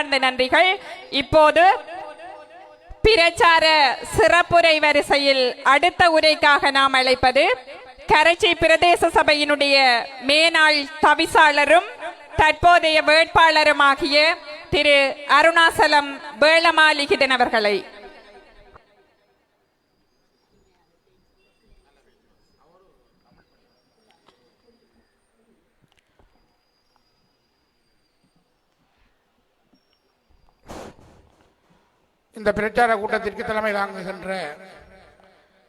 மனமார்ந்த நன்றிகள். இப்போது பிரச்சார சிறப்புரை வரிசையில் அடுத்த உரைக்காக நாம் அழைப்பது கரைச்சி பிரதேச சபையினுடைய மேனாள் தவிசாளரும் தற்போதைய வேட்பாளருமாகிய திரு அருணாசலம் வேளமாலிகிதன் அவர்களை. இந்த பிரச்சார கூட்டத்திற்கு தலைமை தாங்குகின்ற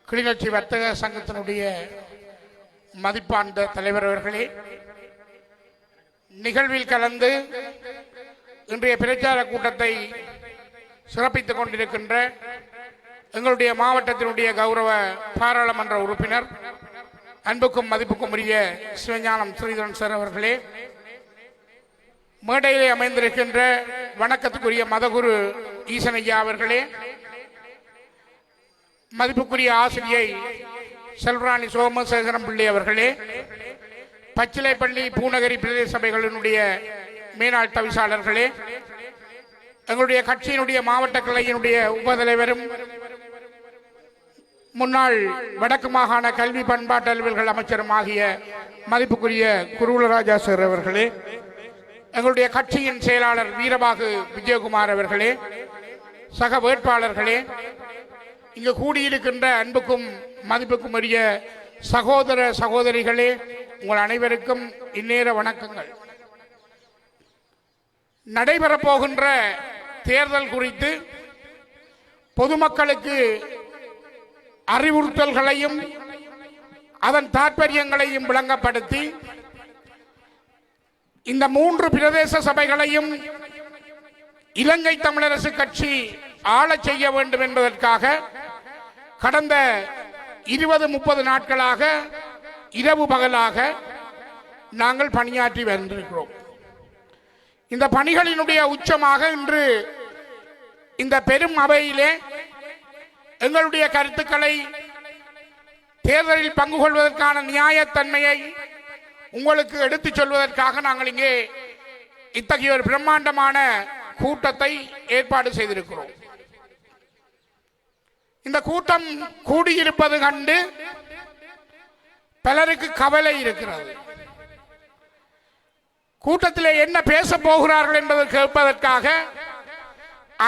கிளிநொச்சி வர்த்தக சங்கத்தினுடைய மதிப்பார்ந்த தலைவர் அவர்களே நிகழ்வில் கலந்து இன்றைய பிரச்சார கூட்டத்தை சிறப்பித்துக் கொண்டிருக்கின்ற எங்களுடைய மாவட்டத்தினுடைய கௌரவ பாராளுமன்ற உறுப்பினர் அன்புக்கும் மதிப்புக்கும் உரிய சிவஞானம் ஸ்ரீதரன் சார் அவர்களே மேடையிலே அமைந்திருக்கின்ற வணக்கத்துக்குரிய மதகுரு ஈசனையா அவர்களே மதிப்புக்குரிய ஆசிரியை செல்வராணி சோமசேகரம் பிள்ளை அவர்களே பச்சிலைப்பள்ளி பூநகரி பிரதேச சபைகளினுடைய மேனாள் தவிசாளர்களே எங்களுடைய கட்சியினுடைய மாவட்ட கிளையினுடைய உபதலைவரும் முன்னாள் வடக்கு மாகாண கல்வி பண்பாட்டு அலுவல்கள் அமைச்சரும் ஆகிய மதிப்புக்குரிய குருகுலராஜா சார் அவர்களே எங்களுடைய கட்சியின் செயலாளர் வீரபாகு விஜயகுமார் அவர்களே சக வேட்பாளர்களே இங்கு கூடியிருக்கின்ற அன்புக்கும் மதிப்புக்கும் உரிய சகோதர சகோதரிகளே உங்கள் அனைவருக்கும் இந்நேர வணக்கங்கள். நடைபெறப்போகின்ற தேர்தல் குறித்து பொதுமக்களுக்கு அறிவுறுத்தல்களையும் அதன் தாற்பயங்களையும் விளங்கப்படுத்தி இந்த மூன்று பிரதேச சபைகளையும் இலங்கை தமிழரசு கட்சி ஆளச் செய்ய வேண்டும் என்பதற்காக கடந்த இருபது முப்பது நாட்களாக இரவு பகலாக நாங்கள் பணியாற்றி வந்திருக்கிறோம். இந்த பணிகளினுடைய உச்சமாக இன்று இந்த பெரும் அவையிலே எங்களுடைய கருத்துக்களை தேர்தலில் பங்கு கொள்வதற்கான நியாயத்தன்மையை உங்களுக்கு எடுத்துச் சொல்வதற்காக நாங்கள் இங்கே இத்தகைய ஒரு பிரம்மாண்டமான கூட்டத்தை ஏற்பாடு செய்திருக்கிறோம். இந்த கூட்டம் கூடியிருப்பது கண்டு பலருக்கு கவலை இருக்கிறது. கூட்டத்தில் என்ன பேச போகிறார்கள் என்பதை கேட்பதற்காக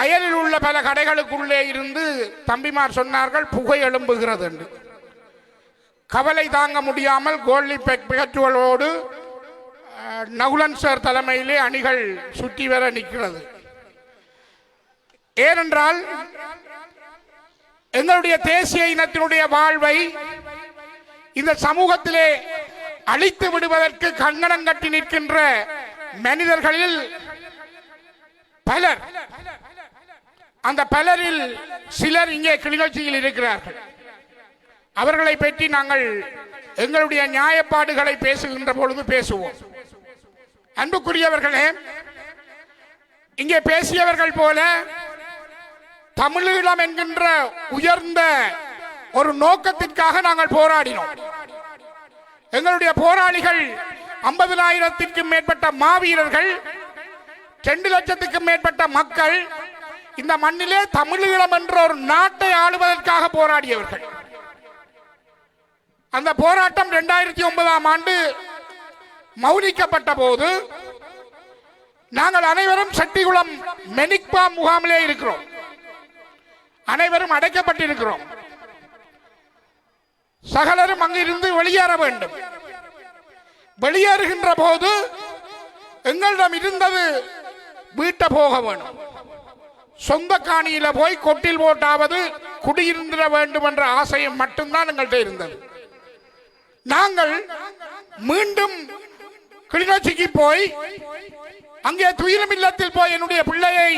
அயலில் உள்ள பல கடைகளுக்குள்ளே இருந்து தம்பிமார் சொன்னார்கள் புகை எழும்புகிறது என்று. கவலை தாங்க முடியாமல் கோல்லி பெட்ரோலோடு நகுலன் சார் தலைமையிலே அணிகள் சுற்றி வர நிற்கிறது. ஏனென்றால் எங்களுடைய தேசிய இனத்தினுடைய வாழ்வை இந்த சமூகத்திலே அழித்து விடுவதற்கு கங்கணம் கட்டி நிற்கின்ற மனிதர்களில் பலர் அந்த பலரில் சிலர் இங்கே கிளிநொச்சியில் இருக்கிறார்கள். அவர்களை பற்றி நாங்கள் எங்களுடைய நியாயப்பாடுகளை பேசுகின்ற பொழுது பேசுவோம். அன்புக்குரியவர்களே இங்கே பேசியவர்கள் போல தமிழீழம் என்கின்ற உயர்ந்த ஒரு நோக்கத்திற்காக நாங்கள் போராடினோம். எங்களுடைய போராளிகள் ஐம்பதினாயிரத்திற்கும் மேற்பட்ட மாவீரர்கள் ரெண்டு லட்சத்துக்கும் மேற்பட்ட மக்கள் இந்த மண்ணிலே தமிழீழம் என்ற ஒரு நாட்டை ஆளுவதற்காக போராடியவர்கள். அந்த போராட்டம் ரெண்டாயிரத்தி ஒன்பதாம் ஆண்டு மௌனிக்கப்பட்ட போது நாங்கள் அனைவரும் செட்டிகுளம் மெனிக்பா முகாமிலே இருக்கிறோம். அனைவரும் அடைக்கப்பட்டிருக்கிறோம். சகலரும் அங்கிருந்து வெளியேற வேண்டும். வெளியேறுகின்ற போது எங்களிடம் இருந்தது வீட்டை போக வேணும். சொந்த காணியில போய் கொட்டில் போட்டாவது குடியிருந்திட வேண்டும் என்ற ஆசையும் மட்டும்தான் எங்கள்கிட்ட இருந்தது. நாங்கள் மீண்டும் கிளிநொச்சிக்கு போய் அங்கே துயிலும் இல்லத்தில் போய் என்னுடைய பிள்ளையை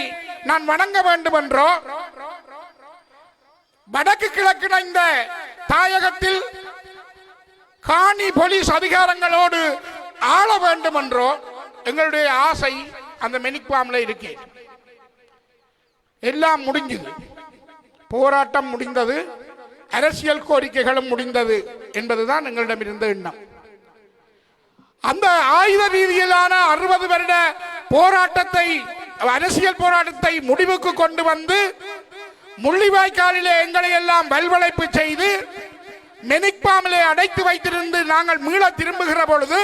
நான் வணங்க வேண்டும் என்றோ வடக்கு கிழக்கிணைந்த இந்த தாயகத்தில் காணி போலீஸ் அதிகாரங்களோடு ஆள வேண்டும் என்றோ எங்களுடைய ஆசை அந்த மெனிக்வாம்ல இருக்கு. எல்லாம் முடிஞ்சது. போராட்டம் முடிந்தது. அரசியல் கோரிக்கைகளும் முடிந்தது என்பதுதான் எங்களிடம் இருந்த எண்ணம். அந்த ஆயுத ரீதியிலான அறுபது வருட போராட்டத்தை அரசியல் போராட்டத்தை முடிவுக்கு கொண்டு வந்து முள்ளிவாய்க்காலிலே எங்களை எல்லாம் வல்வளைப்பு செய்து மெனிக்பாமிலே அடைத்து வைத்திருந்து நாங்கள் மீள திரும்புகிற பொழுது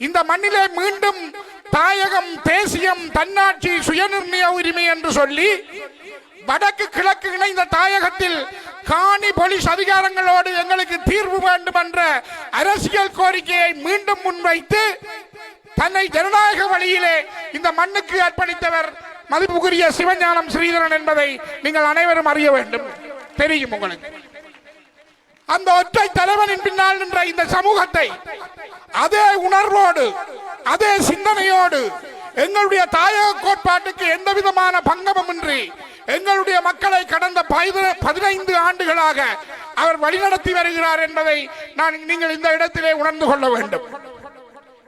இந்த மண்ணிலே மீண்டும் தாயகம் தேசியம் தன்னாட்சி சுயநிர்ணய உரிமை என்று சொல்லி வடக்கு கிழக்கு இணைந்த தாயகத்தில் காணி போலீஸ் அதிகாரங்களோடு எங்களுக்கு தீர்வு வேண்டும் என்ற அரசியல் கோரிக்கையை மீண்டும் முன்வைத்து தன்னை ஜனநாயக வழியிலே இந்த மண்ணுக்கு அர்ப்பணித்தவர் மதிப்புக்குரிய சிவஞானம் ஸ்ரீதரன் என்பதை நீங்கள் அனைவரும் அறிய வேண்டும். தெரியும் உங்களுக்கு. அந்த ஒற்றை தலைவனின் பின்னால் நின்ற இந்த சமூகத்தை அதே உணர்வோடு அதே சிந்தனையோடு எங்களுடைய தாயக கோட்பாட்டுக்கு எந்த விதமான பங்கமுமின்றி எங்களுடைய மக்களை கடந்த பதினைந்து ஆண்டுகளாக அவர் வழிநடத்தி வருகிறார் என்பதை நான் நீங்கள் இந்த இடத்திலே உணர்ந்து கொள்ள வேண்டும்.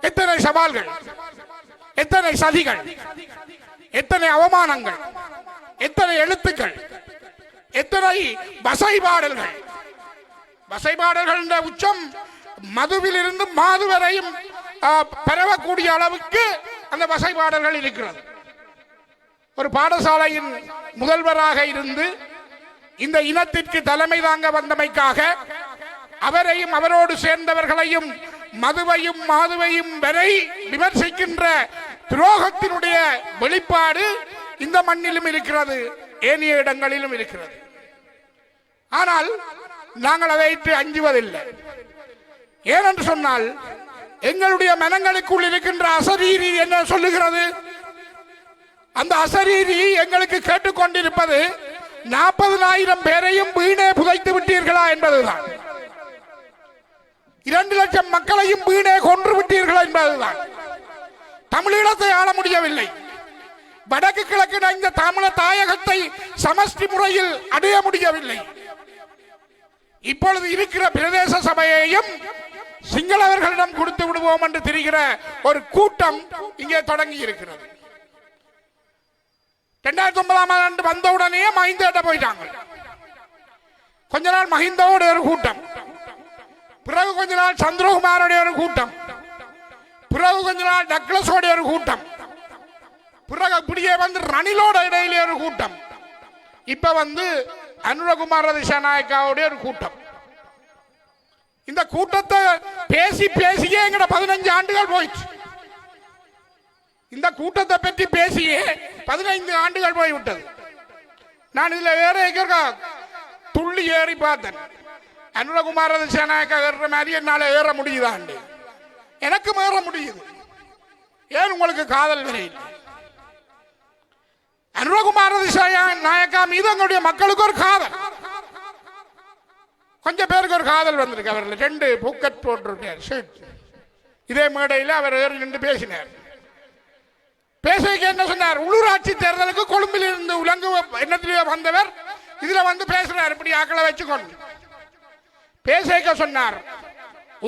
எத்தனை சவால்கள் எத்தனை சதிகள் எத்தனை அவமானங்கள் எத்தனை எழுத்துக்கள் எத்தனை வசைபாடல்கள். வசைபாடல்கள் என்ற உச்சம் மதுவிலிருந்து மாது வரையும் பரவக்கூடிய அளவுக்கு அந்த வசைபாடல்கள் இருக்கிறது. ஒரு பாடசாலையின் முதல்வராக இருந்து இந்த இனத்திற்கு தலைமை தாங்க வந்தமைக்காக அவரையும் அவரோடு சேர்ந்தவர்களையும் மதுவையும் மாதுவையும் வரை விமர்சிக்கின்ற துரோகத்தினுடைய வெளிப்பாடு இந்த மண்ணிலும் இருக்கிறது ஏனைய இடங்களிலும் இருக்கிறது. ஆனால் நாங்கள் அதை அஞ்சுவதில்லை. ஏனென்று சொன்னால் எங்களுடைய மனங்களுக்குள் இருக்கின்ற அசரீரி என்ன சொல்லுகிறது? அந்த அசரீரி எங்களுக்கு கேட்டுக்கொண்டிருப்பது நாற்பதனாயிரம் பேரையும் வீணே புதைத்து விட்டீர்களா என்பதுதான். இரண்டு லட்சம் மக்களையும் வீணே கொன்று விட்டீர்களா என்பதுதான். தமிழீழத்தை ஆள முடியவில்லை. வடக்கு கிழக்கு இந்த தமிழ தாயகத்தை சமஷ்டி முறையில் அடைய முடியவில்லை. இப்பொழுது இருக்கிற பிரதேச சபையையும் சிங்களவர்களிடம் கொடுத்து விடுவோம் என்று தெரிகிற ஒரு கூட்டம் இங்கே தொடங்கி இருக்கிறது ரெண்டாயிரத்தி ஒன்பதாம் ஆண்டு வந்த உடனே மஹிந்தேட்ட போயிட்டாங்க கொஞ்ச நாள் மஹிந்தோட ஒரு கூட்டம் பிறகு கொஞ்ச நாள் சந்திரகுமாரோட ஒரு கூட்டம் பிறகு கொஞ்ச நாள் டக்ளஸோட ஒரு கூட்டம் பிறகு அப்படியே வந்து ரணிலோட இடையிலே ஒரு கூட்டம் இப்ப வந்து அனுரகுமார திசாநாயக்காவுடைய ஒரு கூட்டம் இந்த கூட்டத்தை பேசி பேசியே எங்கட பதினஞ்சு ஆண்டுகள் போயிடுச்சு இந்த கூட்டத்தை பற்றி பேசியே பதினைந்து ஆண்டுகள் போய்விட்டது. நான் இதுல வேற எங்க துள்ளி ஏறி பார்த்தேன். அனுரகுமார திசாநாயக்கா ஏறுற மாதிரி என்னால் ஏற முடியுதாண்டு எனக்கு ஏற முடியுது. ஏன் உங்களுக்கு காதல் விரையில் அனுரகுமார திசாயா நாயக்கா மீது எங்களுடைய மக்களுக்கு ஒரு காதல். கொஞ்சம் பேருக்கு ஒரு காதல் வந்திருக்கு. அவரில் ரெண்டு பூக்கட் போட்டிருக்கார். ஷர்ட் இதே மேடையில் அவர் ஏறி நின்று பேசினார். பேசுறதுக்கு என்ன சொன்னார்? உள்ளூராட்சி தேர்தலுக்கு கொழும்பில் இருந்து உலங்கு எண்ணத்திலேயே வந்தவர் இதுல வந்து பேசுறார். இப்படி ஆக்களை வச்சுக்கொண்டு பேசிக்க சொன்னார்.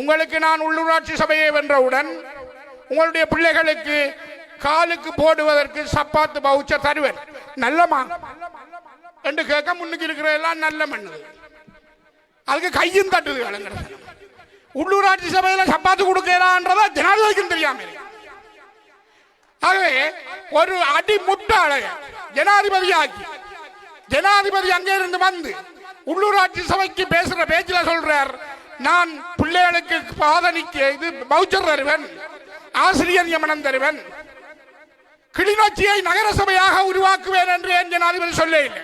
உங்களுக்கு நான் உள்ளூராட்சி சபையை வென்றவுடன் உங்களுடைய பிள்ளைகளுக்கு காலுக்கு போடுவதற்கு சப்பாத்து பவுச்ச தருவேன். நல்லமா என்று கேட்க முன்னுக்கு இருக்கிற எல்லாம் நல்ல மண்ணு. அதுக்கு கையும் தட்டுது உள்ளூராட்சி சபையில் சப்பாத்து கொடுக்கலான்றதா ஜனாதிபதிக்கும் தெரியாமல் இருக்கு. ஆகவே ஒரு அடி முட்டாள ஜனாதிபதியாகி. ஜனாதிபதி அங்கே இருந்து வந்து உள்ளூராட்சி சபைக்கு பேசுற பேச்சில் சொல்றார் நான் பிள்ளைகளுக்கு பாதனிக்கு இது பவுச்சர் தருவன் ஆசிரியர் நியமனம் தருவன். கிளிநொச்சியை நகர சபையாக உருவாக்குவேன் என்று என் ஜனாதிபதி சொல்ல இல்லை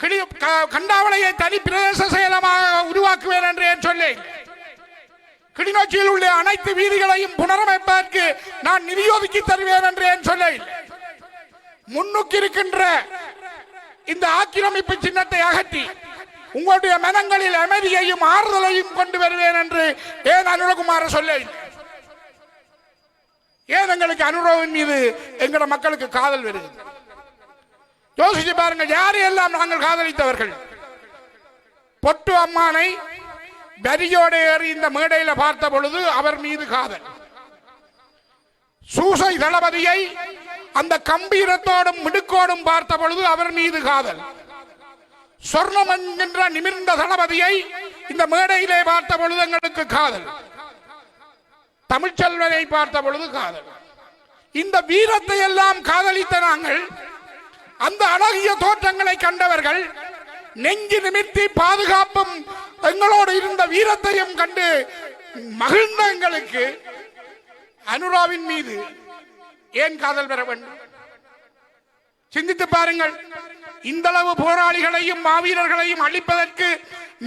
கிளி க- கண்டாவளையை தனி பிரதேச செயலமாக உருவாக்குவேன் என்று என் சொல்ல இல்லை கிளிநொச்சியில் உள்ள அனைத்து வீதிகளையும் புனர் நான் நிதி ஒதுக்கி தருவேன் என்று ஏன் சொல்ல முன்னுக்கு இருக்கின்ற இந்த ஆக்கிரமிப்பு சின்னத்தை அகற்றி உங்களுடைய மனங்களில் அமைதியையும் ஆறுதலையும் கொண்டு வருவேன் என்று ஏன் அனுரகுமார சொல்ல ஏன் எங்களுக்கு அனுரவின் மீது எங்களோட மக்களுக்கு காதல் வருகிறது யோசிச்சு பாருங்க யாரையெல்லாம் நாங்கள் காதலித்தவர்கள்? பொட்டு அம்மானை வரியோடு ஏறி இந்த மேடையில பார்த்த பொழுது அவர் மீது காதல். சூசை தளபதியை அந்த கம்பீரத்தோடும் மிடுக்கோடும் பார்த்த பொழுது அவர் மீது காதல். சொர்ணம் என்கின்ற நிமிர்ந்த தளபதியை இந்த மேடையிலே பார்த்த பொழுது எங்களுக்கு காதல். தமிழ்ச்செல்வனை பார்த்த பொழுது காதல். இந்த வீரத்தை எல்லாம் காதலித்த நாங்கள் அந்த அழகிய தோற்றங்களை கண்டவர்கள் நெஞ்சு நிமித்தி பாதுகாப்பும் எங்களோடு இருந்த வீரத்தையும் கண்டு மகிழ்ந்த எங்களுக்கு அனுராவின் மீது ஏன் காதல் பெற வேண்டும்? சிந்தித்து பாருங்கள். இந்த அளவு போராளிகளையும் மாவீரர்களையும் அழிப்பதற்கு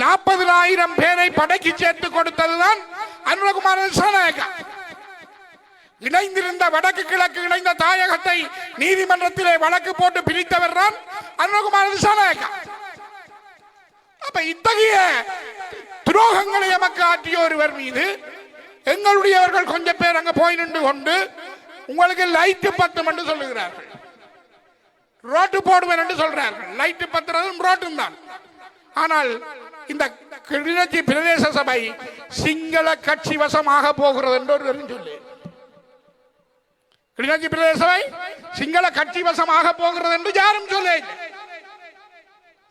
நாற்பதாயிரம் பேரை படைக்கு சேர்த்து கொடுத்ததுதான் அனுரகுமார திசாநாயக்கா இணைந்திருந்த வடக்கு கிழக்கு இணைந்த தாயகத்தை நீதிமன்றத்திலே வழக்கு போட்டு பிரித்தவர் தான் அனுரகுமார திசாநாயக்கா அப்ப இத்தகைய துரோகங்களை எமக்கு ஆற்றிய ஒருவர் மீது எங்களுடையவர்கள் கொஞ்சம் பேர் அங்க போய் நின்று கொண்டு உங்களுக்கு லைட்டு பத்தும் என்று சொல்லுகிறார்கள். ரோட்டு போடுவேன் என்று சொல்றார்கள். லைட்டு பத்துறதும் ரோட்டும் தான். ஆனால் இந்த கிளிநொச்சி பிரதேச சபை சிங்கள கட்சி வசமாக போகிறது என்று ஒரு சொல்லு. கிளிநொச்சி பிரதேச சபை சிங்கள கட்சி வசமாக போகிறது என்று யாரும் சொல்ல.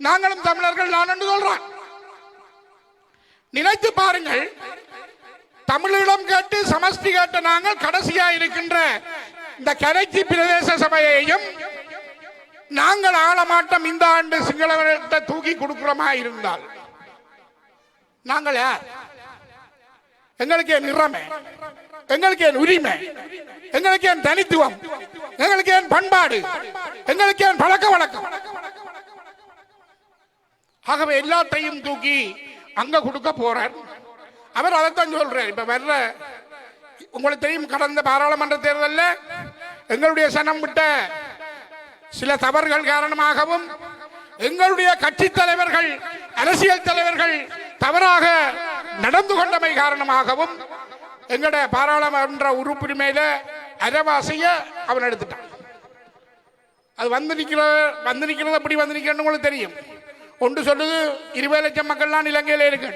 நாங்களும் தமிழர்கள் நான் என்று சொல்றோம் நினைத்து பாருங்கள் தமிழீழம் கேட்டு சமஸ்தி கேட்ட நாங்கள் கடைசியா இருக்கின்ற இந்த கரைச்சி பிரதேச சபையையும் நாங்கள் ஆளமாட்டம் இந்த ஆண்டு சிங்களவர்கிட்ட தூக்கி கொடுக்கிறோமா இருந்தால். நாங்கள் யார்? எங்களுக்கு என் நிறமை எங்களுக்கு என் உரிமை எங்களுக்கு என் தனித்துவம் எங்களுக்கு என் பண்பாடு எங்களுக்கு என் பழக்க வழக்கம். ஆகவே எல்லாத்தையும் தூக்கி அங்க கொடுக்க போறார். அவர் அதைத்தான் சொல்றார் இப்ப வர்ற உங்களுக்கு தெரியும் கடந்த பாராளுமன்ற தேர்தலில் எங்களுடைய சனம் விட்ட சில தவறுகள் காரணமாகவும் எங்களுடைய கட்சி தலைவர்கள் அரசியல் தலைவர்கள் தவறாக நடந்து கொண்டமை காரணமாகவும் எங்களுடைய பாராளுமன்ற உறுப்பினமையில அரைவாசிய அவன் எடுத்துட்டான். அது வந்து நிக்கிற வந்து நிக்கிறது அப்படி வந்து உங்களுக்கு தெரியும். ஒன்று சொல்லுது இருபது லட்சம் மக்கள்லாம் இலங்கையில் இருக்கு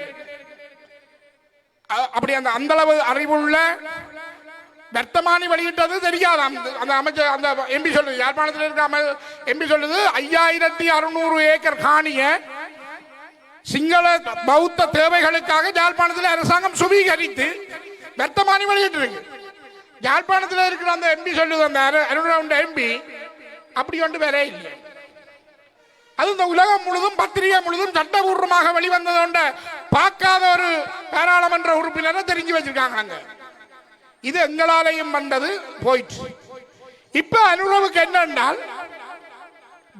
அப்படி அந்த அந்தளவு அறிவுள்ள வர்த்தமானி வெளியிட்டது தெரியாது. அந்த அந்த அமைச்சர் அந்த எம்பி சொல்லுது யாழ்ப்பாணத்தில் இருக்க எம்பி சொல்லுது ஐயாயிரத்தி அறுநூறு ஏக்கர் காணிய சிங்கள பௌத்த தேவைகளுக்காக யாழ்ப்பாணத்தில் அரசாங்கம் சுவீகரித்து வர்த்தமானி வெளியிட்டிருக்கு. யாழ்ப்பாணத்தில் இருக்கிற அந்த எம்பி சொல்லுது அந்த அருண் எம்பி அப்படி ஒன்று வேற இல்லை. அது இந்த உலகம் முழுதும் பத்திரிகை முழுதும் சட்டபூர்வமாக வெளிவந்ததோண்ட பார்க்காத ஒரு பாராளுமன்ற உறுப்பினரை தெரிஞ்சு வச்சிருக்காங்க இது எங்களாலையும் வந்தது போயிற்று. இப்ப அனுரவுக்கு என்னென்றால்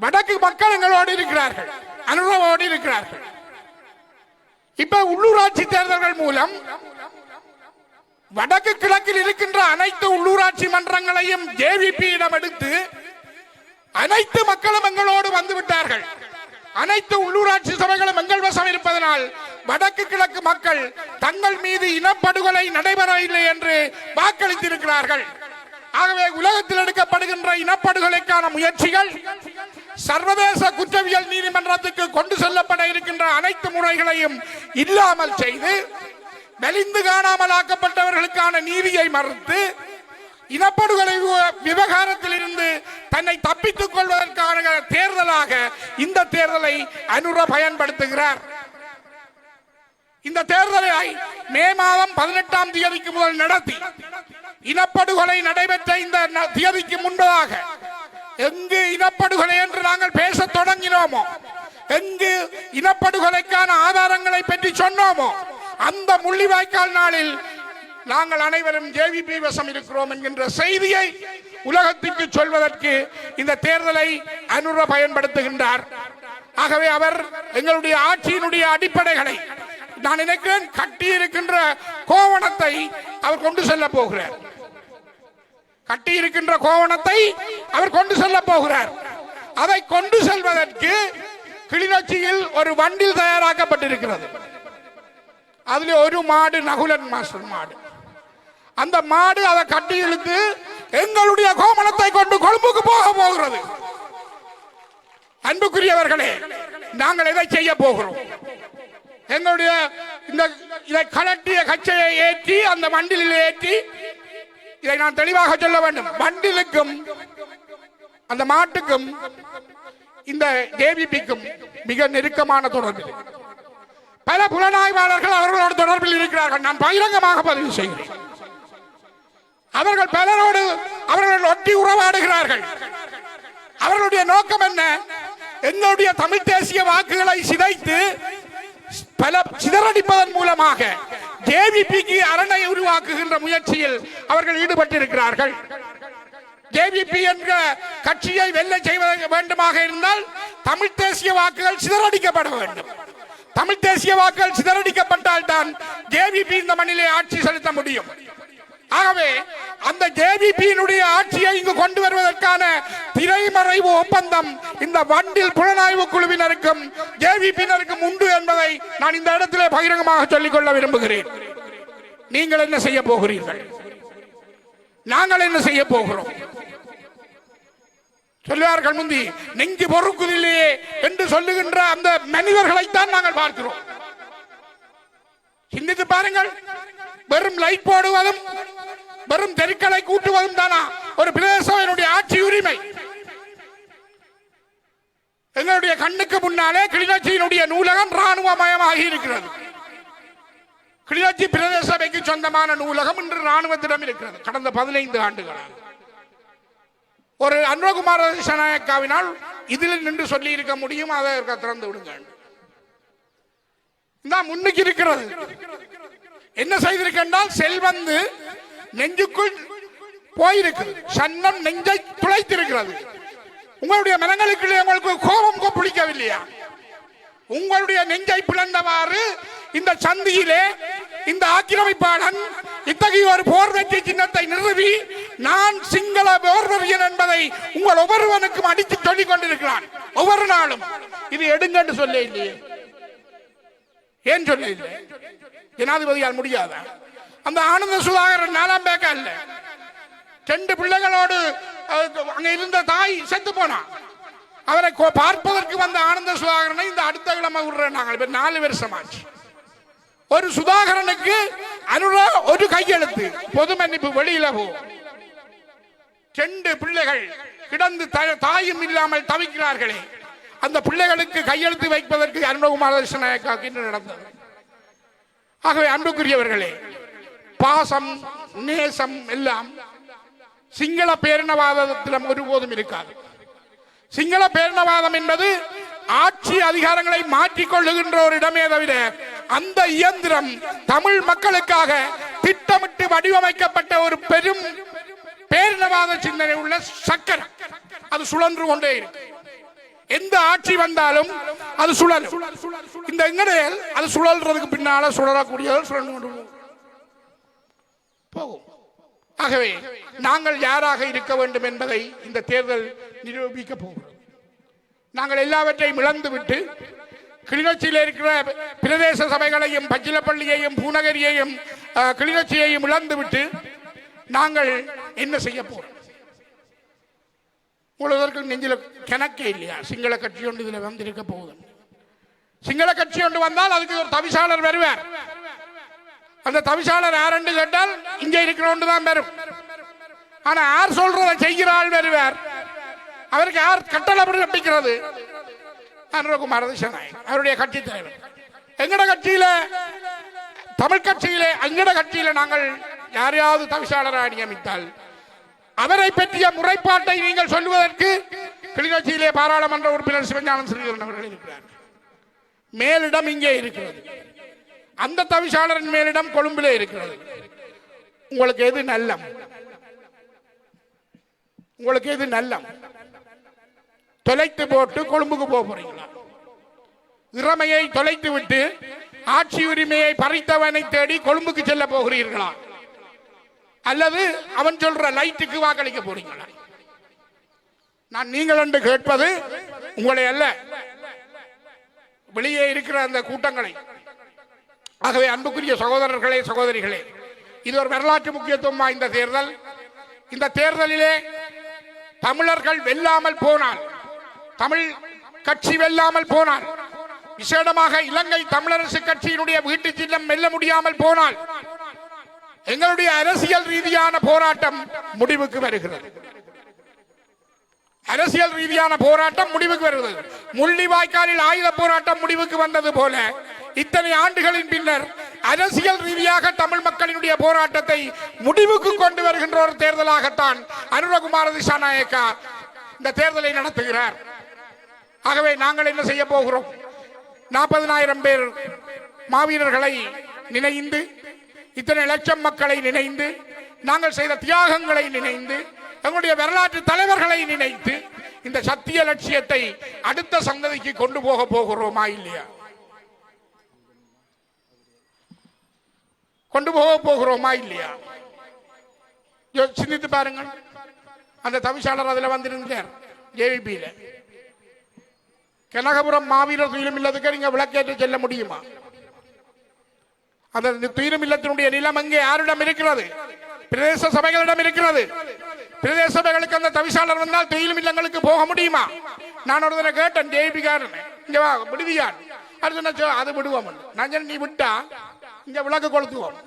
வடக்கு மக்கள் எங்களோடு இருக்கிறார்கள். அனுரவோடு இருக்கிறார்கள். இப்ப உள்ளூராட்சி தேர்தல்கள் மூலம் வடக்கு கிழக்கில் இருக்கின்ற அனைத்து உள்ளூராட்சி மன்றங்களையும் ஜேவிபியிடம் எடுத்து அனைத்து மக்களும் எங்களோடு வந்து விட்டார்கள். அனைத்து உள்ளூராட்சி சபைகளும் எங்கள் வசம் இருப்பதனால் வடக்கு கிழக்கு மக்கள் தங்கள் மீது இனப்படுகொலை நடைபெறவில்லை என்று வாக்களித்திருக்கிறார்கள். ஆகவே உலகத்தில் எடுக்கப்படுகின்ற இனப்படுகொலைக்கான முயற்சிகள் சர்வதேச குற்றவியல் நீதிமன்றத்துக்கு கொண்டு செல்லப்பட இருக்கின்ற அனைத்து முறைகளையும் இல்லாமல் செய்து மெலிந்து காணாமல் ஆக்கப்பட்டவர்களுக்கான நீதியை மறுத்து இனப்படுகொலை விவகாரத்தில் இருந்து தன்னை தப்பித்துக் கொள்வதற்கான தேர்தலாக இந்த தேர்தலை அனுர பயன்படுத்துகிறார். இந்த தேர்தலை மே மாதம் பதினெட்டாம் தேதிக்கு முதல் நடத்தி இனப்படுகொலை நடைபெற்ற இந்த ந- தேதிக்கு முன்பதாக எங்கு இனப்படுகொலை என்று நாங்கள் பேசத் தொடங்கினோமோ எங்கு இனப்படுகொலைக்கான ஆதாரங்களை பற்றி சொன்னோமோ அந்த முள்ளிவாய்க்கால் நாளில் நாங்கள் அனைவரும் ஜேவிபி வசம் இருக்கிறோம் என்கின்ற செய்தியை உலகத்திற்கு சொல்வதற்கு இந்த தேர்தலை அனுர பயன்படுத்துகின்றார். ஆகவே அவர் எங்களுடைய ஆட்சியினுடைய அடிப்படைகளை நான் நினைக்கிறேன் கட்டி இருக்கின்ற கோவணத்தை அவர் கொண்டு செல்ல போகிறார். கட்டி இருக்கின்ற கோவணத்தை அவர் கொண்டு செல்ல போகிறார். அதை கொண்டு செல்வதற்கு கிளிநொச்சியில் ஒரு வண்டில் தயாராக்கப்பட்டிருக்கிறது. அதுல ஒரு மாடு நகுலன் மாஸ்டர் மாடு. அந்த மாடு அதை கட்டி இழுத்து எங்களுடைய கோமணத்தை கொண்டு கொழும்புக்கு போக போகிறது. அன்புக்குரியவர்களே நாங்கள் எதை செய்ய போகிறோம்? எங்களுடைய இந்த இதை கலட்டிய கச்சையை ஏற்றி அந்த மண்டிலில் ஏற்றி இதை நான் தெளிவாக சொல்ல வேண்டும். மண்டிலுக்கும் அந்த மாட்டுக்கும் இந்த ஜேவிபிக்கும் மிக நெருக்கமான தொடர்பு. பல புலனாய்வாளர்கள் அவர்களோட தொடர்பில் இருக்கிறார்கள். நான் பகிரங்கமாக பதிவு செய்கிறேன். அவர்கள் பலரோடு அவர்கள் ஒட்டி உறவாடுகிறார்கள். அவர்களுடைய நோக்கம் என்ன? எங்களுடைய தமிழ் தேசிய வாக்குகளை சிதைத்து பல சிதறடிப்பதன் மூலமாக ஜேவிபிக்கு அரணை உருவாக்குகின்ற முயற்சியில் அவர்கள் ஈடுபட்டிருக்கிறார்கள். ஜேவிபி என்ற கட்சியை வெல்ல செய்வதற்கு வேண்டுமாக இருந்தால் தமிழ் தேசிய வாக்குகள் சிதறடிக்கப்பட வேண்டும். தமிழ் தேசிய வாக்குகள் சிதறடிக்கப்பட்டால் தான் ஜேவிபி இந்த மண்ணிலே ஆட்சி செலுத்த முடியும். ஆகவே அந்த ஜேவிபியினுடைய ஆட்சியை இங்கு கொண்டு வருவதற்கான திரைமறைவு ஒப்பந்தம் இந்த வண்டில் புலனாய்வு குழுவினருக்கும் ஜேவிபியினருக்கும் உண்டு என்பதை நான் இந்த இடத்திலே பகிரங்கமாக சொல்லிக் கொள்ள விரும்புகிறேன். நீங்கள் என்ன செய்ய போகிறீர்கள்? நாங்கள் என்ன செய்ய போகிறோம்? சொல்லுவார்கள் முந்தி நெஞ்சு பொறுக்குதில்லையே என்று சொல்லுகின்ற அந்த மனிதர்களைத்தான் நாங்கள் பார்க்கிறோம். சிந்தித்து பாருங்கள். வெறும் லைட் போடுவதும் வெறும் தெருக்களை கூட்டுவதும் தானா? ஒரு பிரதேசத்தினுடைய ஆட்சி உரிமை. எங்களுடைய கண்ணுக்கு முன்னாலே கிளிநொச்சியினுடைய நூலகம் ராணுவமயமாகி இருக்கிறது. கிளிநொச்சி பிரதேச சபைக்கு சொந்தமான நூலகம் இன்று ராணுவத்திடம் இருக்கிறது. கடந்த பதினைந்து ஆண்டுகளாக. ஒரு அன்வகுமார சனாயக்காவினால் இதில் நின்று சொல்லி இருக்க முடியும் அதை திறந்து விடுங்க இந்த முன்னுக்கு இருக்கிறது. என்ன செய்திருக்கின்றால் செல்வந்து நெஞ்சுக்குள் போயிருக்கு சன்னம் நெஞ்சை துளைத்திருக்கிறது. உங்களுடைய மனங்களுக்கு உங்களுக்கு கோபம் பிடிக்கவில்லையா? உங்களுடைய நெஞ்சை பிளந்தவாறு இந்த சந்தியிலே இந்த ஆக்கிரமிப்பாளன் இத்தகைய ஒரு போர் வெற்றி சின்னத்தை நிறுவி நான் சிங்கள போர்வரியன் என்பதை உங்கள் ஒவ்வொருவனுக்கும் அடித்து சொல்லிக் கொண்டிருக்கிறான். ஒவ்வொரு நாளும். இது எடுங்கன்னு சொல்ல இல்லையே. ஏன் சொல்ல ஜனாதிபதியால் முடியாதா? அந்த ஆனந்த சுதாகரன் நாலாம் பேக்கா இல்ல? ரெண்டு பிள்ளைகளோடு அங்க இருந்த தாய் செத்து போனான் அவரை பார்ப்பதற்கு வந்த ஆனந்த சுதாகரனை இந்த அடுத்த கிழமை விடுறேன் நாங்கள். இப்ப நாலு வருஷமாச்சு. ஒரு சுதாகரனுக்கு அனுரா ஒரு கையெழுத்து. பொது மன்னிப்பு வெளியில போ. ரெண்டு பிள்ளைகள் கிடந்து த- தாயும் இல்லாமல் தவிக்கிறார்களே. அந்த பிள்ளைகளுக்கு கையெழுத்து வைப்பதற்கு அருணகுமார நாயக்காக்கு நடந்தது. ஆகவே அன்புக்குரியவர்களே பாசம் நேசம் எல்லாம் சிங்கள பேரினவாதத்திடம் ஒருபோதும் இருக்காது. சிங்கள பேரினவாதம் என்பது ஆட்சி அதிகாரங்களை மாற்றிக் கொள்ளுகின்ற ஒரு இடமே தவிர அந்த இயந்திரம் தமிழ் மக்களுக்காக திட்டமிட்டு வடிவமைக்கப்பட்ட ஒரு பெரும் பேரினவாத சிந்தனை உள்ள சக்கரம். அது சுழன்று கொண்டே இருக்கு. எந்த ஆட்சி வந்தாலும் அது சுழல். இந்த எங்கடையல் அது சுழல்றதுக்கு பின்னால சுழறக்கூடிய சுழன்று போகும். ஆகவே நாங்கள் யாராக இருக்க வேண்டும் என்பதை இந்த தேர்தல் நிரூபிக்க போகிறோம் நாங்கள் எல்லாவற்றையும் இழந்துவிட்டு கிளிநொச்சியில் இருக்கிற பிரதேச சபைகளையும் பச்சிலப்பள்ளியையும் பூநகரியையும் அஹ், கிளிநொச்சியையும் இழந்துவிட்டு நாங்கள் என்ன செய்ய போகிறோம் உழவர்கள் நெஞ்சில கணக்கே இல்லையா? சிங்கள கட்சி ஒன்று இதுல வந்திருக்க போகுது. சிங்கள கட்சி ஒன்று வந்தால் அதுக்கு ஒரு தவிசாளர் வருவார். அந்த தவிசாளர் யாருன்னு கேட்டால் இங்கே இருக்கிற ஒன்று தான் வரும். ஆனா யார் சொல்றத செய்கிற ஆள் வருவார். அவருக்கு யார் கட்டளை பிறப்பிக்கிறது? அனுரகுமார் திசநாயக் அவருடைய கட்சி தலைவர். எங்கட கட்சியில? தமிழ் கட்சியிலே அங்கட கட்சியில நாங்கள் யாரையாவது தவிசாளராக நியமித்தால் அவரை பற்றிய முறைப்பாட்டை நீங்கள் சொல்லுவதற்கு கிளிநொச்சியிலே பாராளுமன்ற உறுப்பினர் சிவஞானம் ஸ்ரீதரன் அவர்கள் இருக்கிறார் மேலிடம் இங்கே இருக்கிறது. அந்த தவிசாளரின் மேலிடம் கொழும்பிலே இருக்கிறது. உங்களுக்கு எது நல்லம்? உங்களுக்கு எது நல்லம்? தொலைத்து போட்டு கொழும்புக்கு போக போறீங்களா? இறமையை தொலைத்து விட்டு ஆட்சி உரிமையை பறித்தவனை தேடி கொழும்புக்கு செல்ல போகிறீர்களா? அல்லது அவன் சொல்ற லைட்டுக்கு வாக்களிக்க போறீங்களா? நான் நீங்கள் என்று கேட்பது உங்களை அல்ல. வெளியே இருக்கிற அந்த கூட்டங்களை. ஆகவே அன்புக்குரிய சகோதரர்களே சகோதரிகளே இது ஒரு வரலாற்று முக்கியத்துவம் வாய்ந்த தேர்தல். இந்த தேர்தலிலே தமிழர்கள் வெல்லாமல் போனால் தமிழ் கட்சி வெல்லாமல் போனால் விசேடமாக இலங்கை தமிழரசு கட்சியினுடைய வீட்டு சின்னம் வெல்ல முடியாமல் போனால் எங்களுடைய அரசியல் ரீதியான போராட்டம் முடிவுக்கு வருகிறது. அரசியல் ரீதியான போராட்டம் முடிவுக்கு வருகிறது முள்ளிவாய்க்காலில் ஆயுத போராட்டம் முடிவுக்கு வந்தது போல இத்தனை ஆண்டுகளின் பின்னர் அரசியல் ரீதியாக தமிழ் மக்களினுடைய போராட்டத்தை முடிவுக்கு கொண்டு வருகின்ற ஒரு தேர்தலாகத்தான் அனுரகுமார திசாநாயக்கா இந்த தேர்தலை நடத்துகிறார். ஆகவே நாங்கள் என்ன செய்ய போகிறோம்? நாற்பதனாயிரம் பேர் மாவீரர்களை நினைந்து இத்தனை லட்சம் மக்களை நினைந்து நாங்கள் செய்த தியாகங்களை நினைந்து எங்களுடைய வரலாற்று தலைவர்களை நினைத்து இந்த சத்திய லட்சியத்தை அடுத்த சந்ததிக்கு கொண்டு போக போகிறோமா இல்லையா? கொண்டு போக போகிறோமா இல்லையா? சிந்தித்து பாருங்கள். அந்த தவிசாளர் அதுல வந்திருந்தார் ஜேவிபியில. கனகபுரம் மாவீரர் துயிலும் இல்லதுக்கு நீங்க விளக்கேற்று செல்ல முடியுமா? அந்த துயிலும் இல்லத்தினுடைய நிலம் அங்கே யாரிடம் இருக்கிறது? பிரதேச சபைகளிடம் இருக்கிறது. பிரதேச சபைகளுக்கு அந்த தவிசாளர் வந்தால் துயிலும் இல்லங்களுக்கு போக முடியுமா? நான் ஒரு தடவை கேட்டேன் ஜேபி காரன் இங்க வா விடுவியான் அது அது விடுவோம் நான் நீ விட்டா இங்க விளக்கு கொளுத்துவோம்.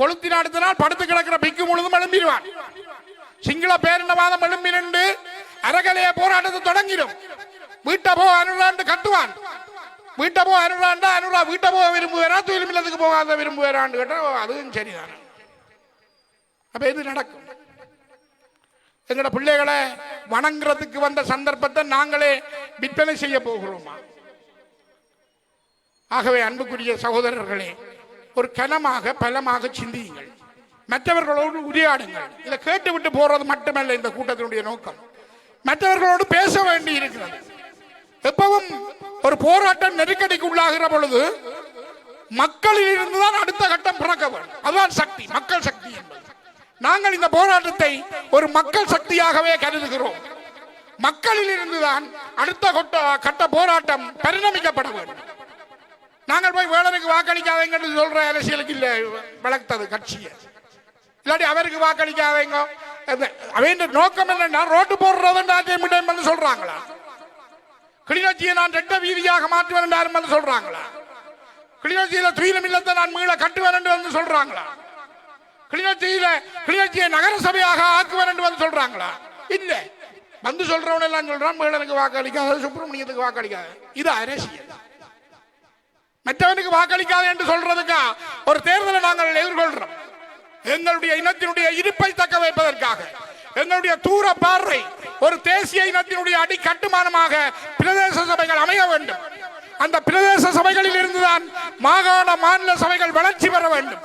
கொளுத்தின அடுத்த நாள் படுத்து கிடக்கிற பிக்கு முழுதும் எழும்பிடுவான். சிங்கள பேரினவாதம் எழும்பி அரகலைய போராட்டத்தை தொடங்கிடும். வீட்டை போ அனுராண்டு கட்டுவான். வீட்டை போக அனுராண்டா அனுரா. வீட்டை போக விரும்புவேனா? துயிலும் இல்லத்துக்கு போகாத விரும்புவேரான்னு கேட்டால் அதுவும் சரிதான். அப்போ எது நடக்கும். எங்களோட பிள்ளைகளை வணங்குறதுக்கு வந்த சந்தர்ப்பத்தை நாங்களே விற்பனை செய்ய போகிறோமா? ஆகவே அன்புக்குரிய சகோதரர்களே ஒரு கனமாக பலமாக சிந்தியுங்கள். மற்றவர்களோடு உரையாடுங்கள். இதை கேட்டுவிட்டு போறது மட்டுமல்ல இந்த கூட்டத்தினுடைய நோக்கம். மற்றவர்களோடு பேச வேண்டி இருக்கிறது எப்பவும் ஒரு போராட்டம் நெருக்கடிக்கு உள்ளாகிற பொழுது மக்களில் இருந்துதான் அடுத்த கட்டம் பிறக்க வேண்டும். அதுதான் சக்தி மக்கள் சக்தி நாங்கள் இந்த போராட்டத்தை ஒரு மக்கள் சக்தியாகவே கருதுகிறோம். மக்களில் இருந்துதான் அடுத்த கொட்ட கட்ட போராட்டம் பரிணமிக்கப்பட வேண்டும். நாங்கள் போய் வேலனுக்கு வாக்களிக்காதீங்கன்னு சொல்ற அரசியலுக்கு இல்ல வளர்த்தது கட்சியை. இல்லாட்டி அவருக்கு வாக்களிக்காதீங்க? அது- அவன் நோக்கம் என்னன்னா ரோட்டு போடுறதுன்னு வந்து சொல்றாங்களா? கிளிநொச்சியை நான் ரெட்ட வீதியாக மாற்றுவேன் யாரும் வந்து சொல்றாங்களா? கிளிநொச்சியில துயிலம் இல்லத்தை நான் மீள கட்டுவேன் என்று வந்து சொல்றாங்களா? கிளிநொச்சியில கிளிநொச்சியை நகர சபையாக ஆக்குவேன் என்று வந்து சொல்றாங்களா? இல்ல. வந்து சொல்றவன் எல்லாம் சொல்றான் மீளனுக்கு வாக்களிக்காத சுப்பிரமணியத்துக்கு வாக்களிக்காத. இது அரசியல். மற்றவனுக்கு வாக்களிக்காத என்று சொல்றதுக்கா ஒரு தேர்தலை நாங்கள் எதிர்கொள்றோம். எங்களுடைய இனத்தினுடைய இருப்பை தக்க வைப்பதற்காக. எங்களுடைய தூர பார்வை ஒரு தேசிய இனத்தினுடைய அடி கட்டுமானமாக பிரதேச சபைகள் அமைய வேண்டும். அந்த பிரதேச சபைகளில் இருந்துதான் மாகாண மாநில சபைகள் வளர்ச்சி பெற வேண்டும்.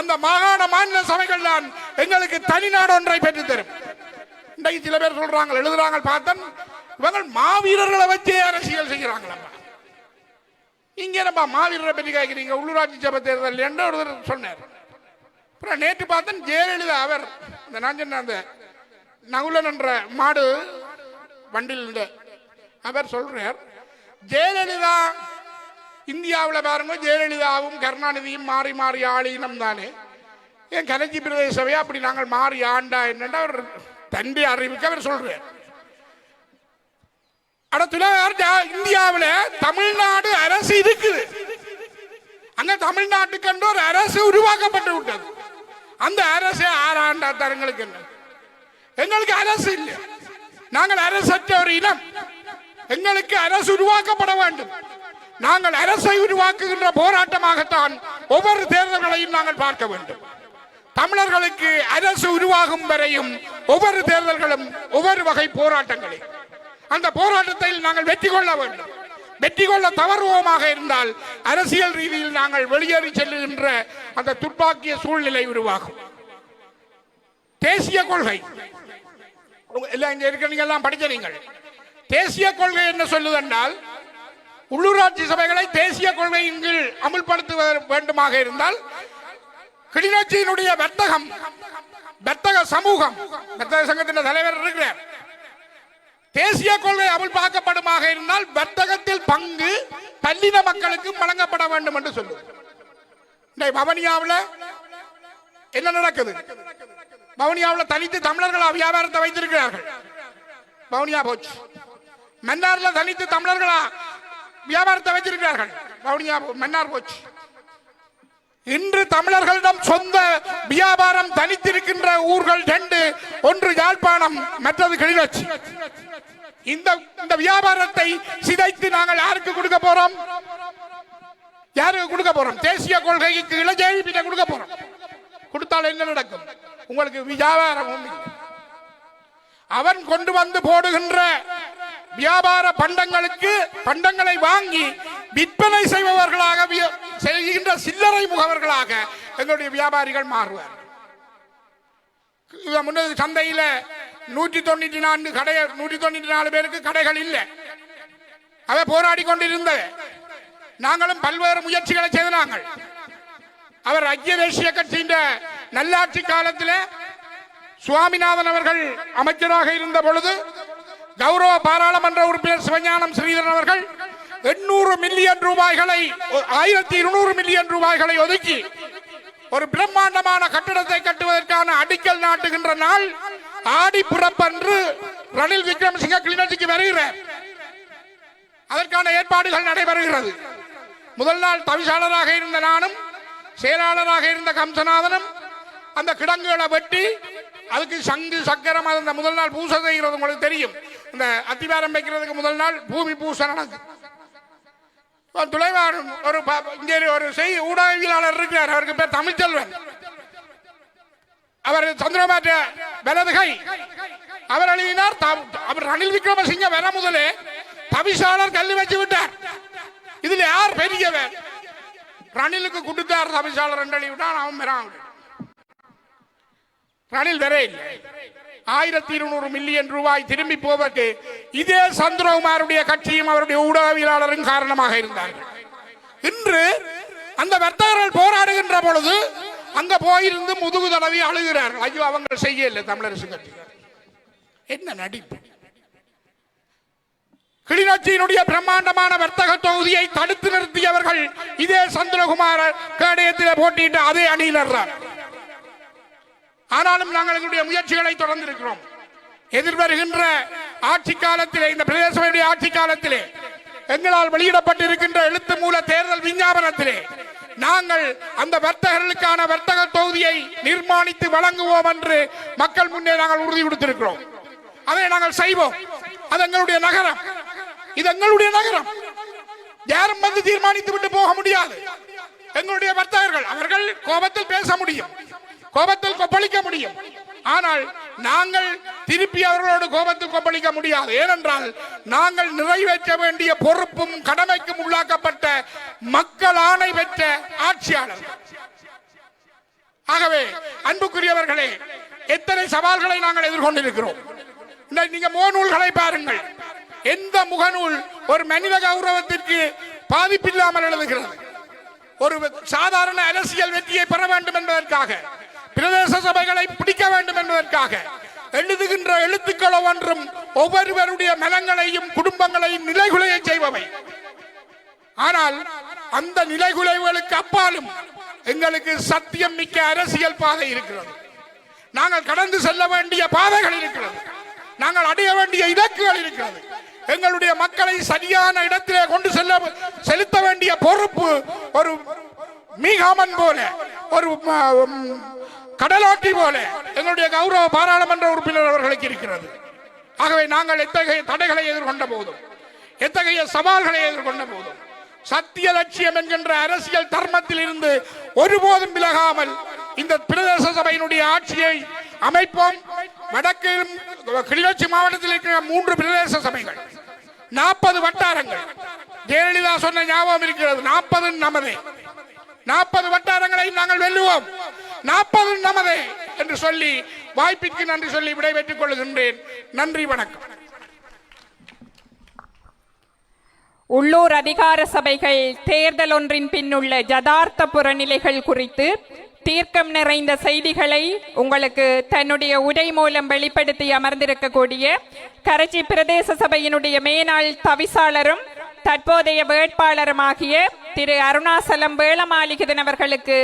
அந்த மாகாண மாநில சபைகள் தான் எங்களுக்கு தனிநாடு ஒன்றை பெற்று தரும். இன்றைக்கு சில பேர் சொல்றாங்க எழுதுறாங்க பார்த்தன் இவங்கள் மாவீரர்களை வச்சே அரசியல் செய்கிறாங்களா இங்க நம்ம மாவீரரை பற்றி கேட்குறீங்க? உள்ளூராட்சி சபை தேர்தல் என்று ஒருத்தர் சொன்னார்? அப்புறம் நேற்று பார்த்தேன் ஜெயலலிதா அவர் இந்த நான் சொன்ன அந்த நகுலன் என்ற மாடு வண்டியில் இருந்த அவர் சொல்றார் ஜெயலலிதா இந்தியாவில் பாருங்க ஜெயலலிதாவும் கருணாநிதியும் மாறி மாறி ஆளினம் தானே. ஏன் கலைஞ்சி பிரதேச சபையா அப்படி நாங்கள் மாறி ஆண்டா என்னன்னு அவர் தண்டி அறிவிக்க அவர் சொல்றார். இந்தியாவில் தமிழ்நாடு அரசு இருக்குது. அந்த தமிழ்நாட்டுக்கு ஒரு அரசு உருவாக்கப்பட்டு விட்டது. அந்த அரசு ஆறாண்டா தரங்களுக்கு என்ன? எங்களுக்கு அரசு இல்லை. நாங்கள் அரசற்ற ஒரு இனம். எங்களுக்கு அரசு உருவாக்கப்பட வேண்டும். நாங்கள் அரசை உருவாக்குகின்ற போராட்டமாகத்தான் ஒவ்வொரு தேர்தல்களையும் நாங்கள் பார்க்க வேண்டும். தமிழர்களுக்கு அரசு உருவாகும் வரையும் ஒவ்வொரு தேர்தல்களும் ஒவ்வொரு வகை போராட்டங்களே. அந்த போராட்டத்தில் நாங்கள் வெற்றி கொள்ள வேண்டும். வெற்றி கொள்ள தவறுவோமாக இருந்தால் அரசியல் ரீதியில் நாங்கள் வெளியேறி செல்லுகின்ற அந்த துப்பாக்கிய சூழ்நிலை உருவாகும். தேசிய கொள்கை. எல்லாம் இங்க இருக்க எல்லாம் படிச்ச நீங்கள். தேசிய கொள்கை என்ன சொல்லுதென்றால் உள்ளூராட்சி சபைகளை தேசிய கொள்கையின் கீழ் அமுல்படுத்த வேண்டுமாக இருந்தால் கிளிநொச்சியினுடைய வர்த்தகம் வர்த்தக சமூகம் வர்த்தக சங்கத்தின் தலைவர் இருக்கிறார். தேசிய கொள்கை அமுல்பாக்கப்படுமாக இருந்தால் வர்த்தகத்தில் பங்கு பல்லின மக்களுக்கு வழங்கப்பட வேண்டும் என்று சொல்லு வவனியாவில் என்ன நடக்குது? வவுனியாவில் தனித்து தமிழர்கள் வியாபாரத்தை வைத்திருக்கிறார்கள். வவுனியா போச்சு. மன்னாரில் தனித்து தமிழர்களா வியாபாரத்தை வைத்திருக்கிறார்கள். வவுனியா போ- மன்னார் போச்சு. இன்று தமிழர்களிடம் சொந்த வியாபாரம் தனித்திருக்கின்ற ஊர்கள் ரெண்டு. ஒன்று யாழ்ப்பாணம் மற்றது கிளிநொச்சி. இந்த இந்த வியாபாரத்தை சிதைத்து நாங்கள் யாருக்கு கொடுக்க போறோம்? யாருக்கு கொடுக்க போறோம்? தேசிய கொள்கைக்கு கீழே ஜேவிபி கொடுக்க போறோம். கொடுத்தால் என்ன நடக்கும்? உங்களுக்கு வியாபாரம் அவன் கொண்டு வந்து போடுகின்ற வியாபார பண்டங்களுக்கு பண்டங்களை வாங்கி விற்பனை செய்பவர்களாக விய- செய்கின்ற சில்லறை முகவர்களாக எங்களுடைய வியாபாரிகள் மாறுவார். முன்னது சந்தையில நூற்றி தொண்ணூற்றி நான்கு கடை நூற்றி தொண்ணூற்றி நாலு பேருக்கு கடைகள் இல்லை. அவை போராடி கொண்டிருந்தது நாங்களும் பல்வேறு முயற்சிகளை செய்த நாங்கள். அவர் ஐக்கிய தேசிய கட்சியின் நல்லாட்சி காலத்தில் சுவாமிநாதன் அவர்கள் அமைச்சராக இருந்த பொழுது கௌரவ பாராளுமன்ற உறுப்பினர் சிவஞானம் ஸ்ரீதரன் அவர்கள் எண்ணூறு மில்லியன் ரூபாய்களை ஆயிரத்தி இருநூறு மில்லியன் ரூபாய்களை ஒதுக்கி ஒரு பிரம்மாண்டமான கட்டிடத்தை கட்டுவதற்கான அடிக்கல் நாட்டுகின்ற நாள் ஆடி பிறப்பன்று ரணில் விக்ரமசிங்க கிளிநொச்சிக்கு வருகிறார் அதற்கான ஏற்பாடுகள் நடைபெறுகிறது. முதல் நாள் தவிசாளராக இருந்த நானும் செயலாளராக இருந்த கம்சநாதனும் அந்த கிடங்குகளை வெட்டி அதுக்கு சங்கு சக்கரம் அந்த முதல் நாள் பூசை செய்கிறது உங்களுக்கு தெரியும். இந்த அத்திவாரம் வைக்கிறதுக்கு முதல் நாள் பூமி பூசை நடக்கும் ஒரு துளைவார் ஒரு ப- இங்கே ஒரு செய் ஊடகவியலாளர் இருக்கிறார் அவருக்கு பேர் தமிழ்ச்செல்வன். அவர் சந்திரபாட்ட வலதுகை. அவர் எழுதினார் அவர் ரணில் விக்ரமசிங்க வர முதலே தவிசாளர் கல்வி வச்சு விட்டார். இதுல யார் பெரியவர்? ரணிலுக்கு கொடுத்தார் தவிசாளர் ரெண்டடி எழுதி விட்டான் அவன் வரான் ரணில் வரே இல்லை. ஆயிரத்தி இருநூறு மில்லியன் ரூபாய் திரும்பி போவதற்கு இதே சந்திரகுமாருடைய கட்சியும் அவருடைய ஊடகவியலாளரும் காரணமாக இருந்தார்கள். இன்று அந்த வர்த்தகர்கள் போராடுகின்ற பொழுது அங்க போயிருந்து முதுகு தடவி அழுகிறார்கள். ஐயோ அவங்க செய்யல தமிழரசு கட்சி. என்ன நடிப்பு? கிளிநொச்சியினுடைய பிரம்மாண்டமான வர்த்தக தொகுதியை தடுத்து நிறுத்தியவர்கள் இதே சந்திரகுமார கேடயத்தில் போட்டியிட்ட அதே அணியினர் தான் ஆனாலும் நாங்கள் எங்களுடைய முயற்சிகளை தொடர்ந்திருக்கிறோம். எதிர்வருகின்ற ஆட்சி காலத்திலே இந்த பிரதேச ஆட்சி காலத்திலே எங்களால் வெளியிடப்பட்டிருக்கின்ற எழுத்து மூல தேர்தல் விஞ்ஞாபனத்திலே நாங்கள் அந்த வர்த்தகர்களுக்கான வர்த்தக தொகுதியை நிர்மாணித்து வழங்குவோம் என்று மக்கள் முன்னே நாங்கள் உறுதி கொடுத்திருக்கிறோம். அதை நாங்கள் செய்வோம். அது எங்களுடைய நகரம். இது எங்களுடைய நகரம். யாரும் வந்து தீர்மானித்து விட்டு போக முடியாது. எங்களுடைய வர்த்தகர்கள் அவர்கள் கோபத்தில் பேச முடியும். கோபத்தில் கொப்பளிக்க முடியும். ஆனால் நாங்கள் திருப்பி அவர்களோடு கோபத்தில் கொப்பளிக்க முடியாது. ஏனென்றால் நாங்கள் நிறைவேற்ற வேண்டிய பொறுப்பும் கடமைக்கும் உள்ளாக்கப்பட்ட மக்கள் ஆணை பெற்ற ஆட்சியாளர். ஆகவே அன்புக்குரியவர்களே எத்தனை சவால்களை நாங்கள் எதிர்கொண்டிருக்கிறோம். இன்றைக்கு நீங்க முகநூல்களை பாருங்கள். எந்த முகநூல் ஒரு மனித கௌரவத்திற்கு பாதிப்பில்லாமல் எழுதுகிறது? ஒரு சாதாரண அரசியல் வெற்றியை பெற வேண்டும் என்பதற்காக பிரதேச சபைகளை பிடிக்க வேண்டும் என்பதற்காக எழுதுகின்ற எழுத்துக்கள் ஒவ்வொன்றும் ஒவ்வொருவருடைய மனங்களையும் குடும்பங்களையும் நிலைகுலைய செய்பவை. ஆனால் அந்த நிலைகுலைவுகளுக்கு அப்பாலும் எங்களுக்கு சத்தியம் மிக்க அரசியல் பாதை இருக்கிறது. நாங்கள் கடந்து செல்ல வேண்டிய பாதைகள் இருக்கிறது. நாங்கள் அடைய வேண்டிய இலக்குகள் இருக்கிறது. எங்களுடைய மக்களை சரியான இடத்திலே கொண்டு செல்ல செலுத்த வேண்டிய பொறுப்பு ஒரு மீகாமன் போல ஒரு கடலாட்டி போல எங்களுடைய கௌரவ பாராளுமன்ற உறுப்பினர் அவர்களுக்கு இருக்கிறது. ஆகவே நாங்கள் எத்தகைய தடைகளை எதிர்கொண்ட போதும் எத்தகைய சவால்களை எதிர்கொண்ட போதும் சத்திய லட்சியம் என்கின்ற அரசியல் தர்மத்தில் இருந்து ஒருபோதும் விலகாமல் இந்த பிரதேச சபையினுடைய ஆட்சியை அமைப்போம். வடக்கிலும் கிளிநொச்சி மாவட்டத்தில் இருக்கிற மூன்று பிரதேச சபைகள் நாற்பது வட்டாரங்கள். ஜெயலலிதா சொன்ன ஞாபகம் இருக்கிறது. நாற்பது நமதே. நாற்பது வட்டாரங்களை நாங்கள் வெல்லுவோம். நாற்பது நமதே என்று சொல்லி வாய்ப்பிற்கு நன்றி சொல்லி விடைபெற்றுக் கொள்கின்றேன். நன்றி வணக்கம். உள்ளூர் அதிகார சபைகள் தேர்தல் ஒன்றின் பின்னுள்ள ஜதார்த்த புறநிலைகள் குறித்து தீர்க்கம் நிறைந்த செய்திகளை உங்களுக்கு தன்னுடைய உரை மூலம் வெளிப்படுத்தி அமர்ந்திருக்கக்கூடிய கரைச்சி பிரதேச சபையினுடைய மேனாள் தவிசாளரும் தற்போதைய வேட்பாளருமாகிய திரு அருணாசலம் வேளமாளிகதன் அவர்களுக்கு